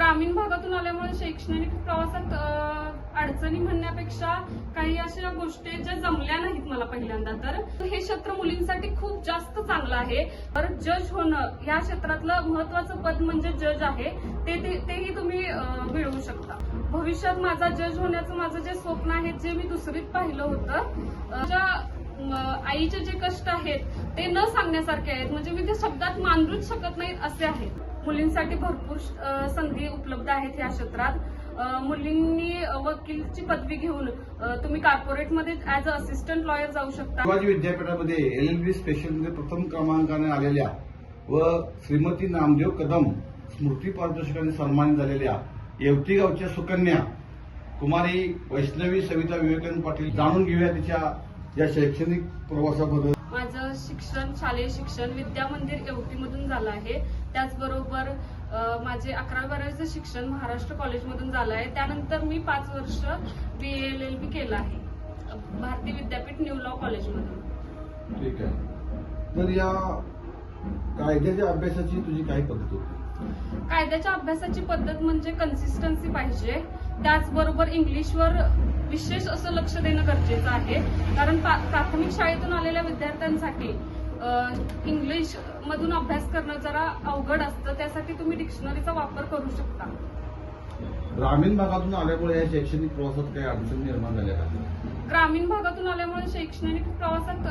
ग्रामीण भागातून आल्यामुळे शैक्षणिक प्रवासात अडचणी म्हणण्यापेक्षा काही अशा गोष्टी ज्या जमल्या नाहीत मला पहिल्यांदा तर. हे क्षेत्र मुलींसाठी खूप जास्त चांगलं आहे. तर जज होणं या क्षेत्रातलं महत्वाचं पद म्हणजे जज आहे. ते ते- तेही तुम्ही मिळवू शकता. भविष्यात माझा जज होण्याचं माझं जे स्वप्न आहे जे मी दुसरीत पाहिलं होतं ज्या आईचे जे कष्ट आहेत ते न सांगण्यासारखे आहेत. म्हणजे मी ते शब्दात मांडूच शकत नाहीत असे आहेत मुलींसाठी भरपूर संधी उपलब्ध आहेत या क्षेत्रात. मुलींनी वकीलची पदवी घेऊन तुम्ही कॉर्पोरेटमध्ये ऍज अ असिस्टंट लॉयर जाऊ शकता. शिवाजी विद्यापीठामध्ये एल एल बी स्पेशलमध्ये प्रथम क्रमांकाने आलेल्या व श्रीमती नामदेव कदम स्मृती पारदर्शकाने सन्मानित झालेल्या येवती गावच्या सुकन्या कुमारी वैष्णवी सविता विवेकानंद पाटील जाणून घेऊया तिच्या या शैक्षणिक प्रवासाबद्दल माझं शिक्षण शालेय शिक्षण विद्या मंदिर येवतीमधून झालं आहे. त्याचबरोबर माझे अकरावी बारावीचं शिक्षण महाराष्ट्र कॉलेजमधून झालं आहे. त्यानंतर मी पाच वर्ष बी एल एल बी केलं आहे. अ, भारती विद्यापीठ न्यू लॉ कॉलेजमधून. ठीक आहे. तर या कायद्याच्या अभ्यासाची तुझी काय पद्धत होती? कायद्याच्या अभ्यासाची पद्धत म्हणजे कन्सिस्टन्सी पाहिजे. त्याचबरोबर इंग्लिशवर विशेष असं लक्ष देणं गरजेचं आहे. कारण प्राथमिक शाळेतून आलेल्या विद्यार्थ्यांसाठी इंग्लिश मधून अभ्यास करणं जरा अवघड असतं. त्यासाठी तुम्ही डिक्शनरीचा वापर करू शकता. ग्रामीण भागातून आल्यामुळे या शैक्षणिक प्रवासात काही अडचणी निर्माण झाल्या का? ग्रामीण भागातून आल्यामुळे शैक्षणिक प्रवासात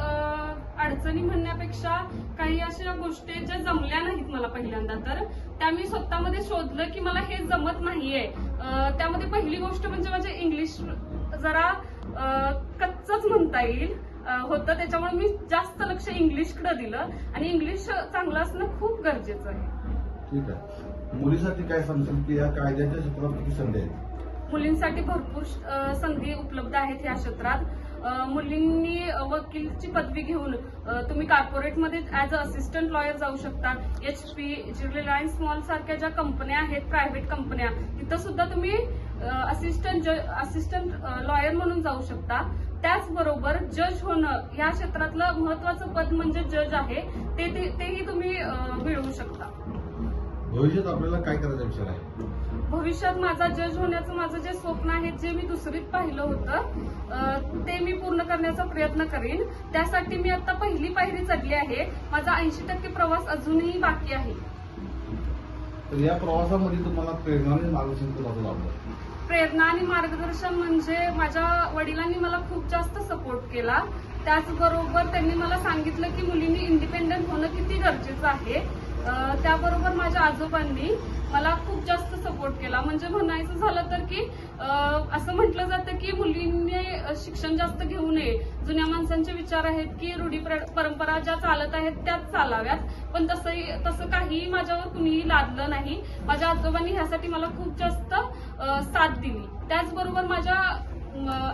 अडचणी म्हणण्यापेक्षा काही अशा गोष्टी ज्या जमल्या मला पहिल्यांदा. तर त्या मी स्वतःमध्ये शोधलं की मला हे जमत नाहीये. त्यामध्ये पहिली गोष्ट म्हणजे माझे इंग्लिश जरा कच्चच म्हणता येईल. होतं. त्याच्यामुळे मी जास्त लक्ष इंग्लिशकडे दिलं. आणि इंग्लिश चांगलं असणं खूप गरजेचं आहे. ठीक आहे. मुलीसाठी काय सांगशील की या कायद्याच्या क्षेत्रात किती संधी आहेत? मुलींसाठी भरपूर संधी उपलब्ध आहेत या क्षेत्रात. मुलींनी वकीलची पदवी घेऊन तुम्ही कॉर्पोरेटमध्ये ऍज अ असिस्टंट लॉयर जाऊ शकता. एच पी रिलायन्स मॉल सारख्या ज्या कंपन्या आहेत प्रायव्हेट कंपन्या तिथं सुद्धा तुम्ही असिस्टंट असिस्टंट लॉयर म्हणून जाऊ शकता. त्याचबरोबर जज होणं या क्षेत्रातलं महत्वाचं पद म्हणजे जज आहे. ते तेही तुम्ही मिळवू शकता. भविष्यात आपल्याला काय करायचा विचार आहे? भविष्यात माझा जज होण्याचं माझं जे स्वप्न जे मी दुसरीत पाहिलं होतं ते मी पूर्ण करण्याचा प्रयत्न करीन. त्यासाठी मी आता पहिली पायरी चढली आहे. माझा ऐंशी टक्के प्रवास अजूनही बाकी आहे. तर या प्रवासामध्ये तुम्हाला प्रेरणाने मार्गदर्शन कोणाचं लाभलं? प्रेरणा आणि मार्गदर्शन म्हणजे माझ्या वडिलांनी मला खूप जास्त सपोर्ट केला. त्याचबरोबर त्यांनी मला सांगितलं की मुलींनी इंडिपेंडंट होणं किती गरजेचं आहे. त्याबरोबर माझ्या आजोबांनी मला खूप जास्त सपोर्ट केला. म्हणजे म्हणायचं झालं तर की असं म्हटलं जातं की मुलींनी शिक्षण जास्त घेऊ नये. जुन्या माणसांचे विचार आहेत की रूढी परंपरा ज्या चालत आहेत त्याच चालाव्यात. पण तसंही तसं काहीही माझ्यावर कुणीही लादलं नाही. माझ्या आजोबांनी ह्यासाठी मला खूप जास्त साथ दिली. त्याचबरोबर माझ्या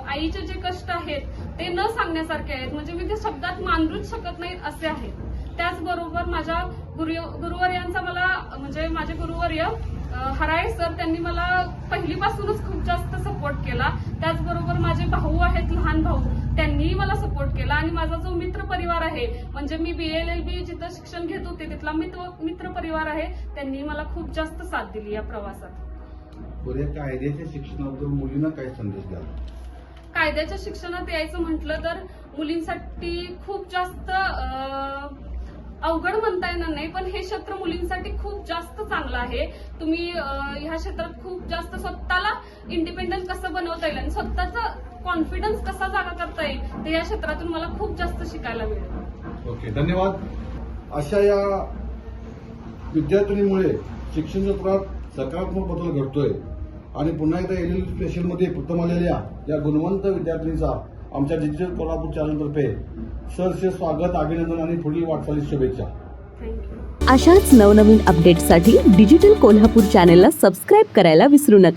आईचे जे कष्ट आहेत ते न सांगण्यासारखे आहेत. म्हणजे मी ते शब्दात मांडूच शकत नाहीत असे आहेत. त्याचबरोबर माझ्या गुरु गुरुवर्यांचा मला म्हणजे माझे गुरुवर्य हराय हराळे सर त्यांनी मला पहिलीपासूनच खूप जास्त सपोर्ट केला. त्याचबरोबर माझे भाऊ आहेत लहान भाऊ त्यांनीही मला सपोर्ट केला. आणि माझा जो मित्र परिवार आहे म्हणजे मी बी एल बी जिथं शिक्षण घेत होते तिथला मित्र मित्र परिवार आहे त्यांनी मला खूप जास्त साथ दिली या प्रवासात. या कायद्याच्या शिक्षणाबद्दल मुलींना काय संदेश द्याल? कायद्याच्या शिक्षणात यायचं म्हटलं तर मुलींसाठी खूप जास्त अवघड म्हणता येणार नाही पण हे क्षेत्र मुलींसाठी खूप जास्त चांगलं आहे. तुम्ही ह्या क्षेत्रात खूप जास्त स्वतःला इंडिपेंडंट कसं बनवता येईल आणि स्वतःचा कॉन्फिडन्स कसा जागा करता येईल ते या क्षेत्रातून मला खूप जास्त शिकायला मिळेल. ओके धन्यवाद. अशा या विद्यार्थिनीमुळे शिक्षण क्षेत्रात सकारात्मक बदल घडतोय. आणि पुन्हा एकदा एल एल स्पेशलमध्ये प्रथम आलेल्या या गुणवंत विद्यार्थिनीचा आमच्या डिजिटल कोल्हापूर चॅनलतर्फे सरसे स्वागत अभिनंदन आणि पुढील वाटचालीस शुभेच्छा. थँक्यू अशाच नवनवीन अपडेट्ससाठी डिजिटल कोल्हापूर चॅनेलला सबस्क्राईब करायला विसरू नका.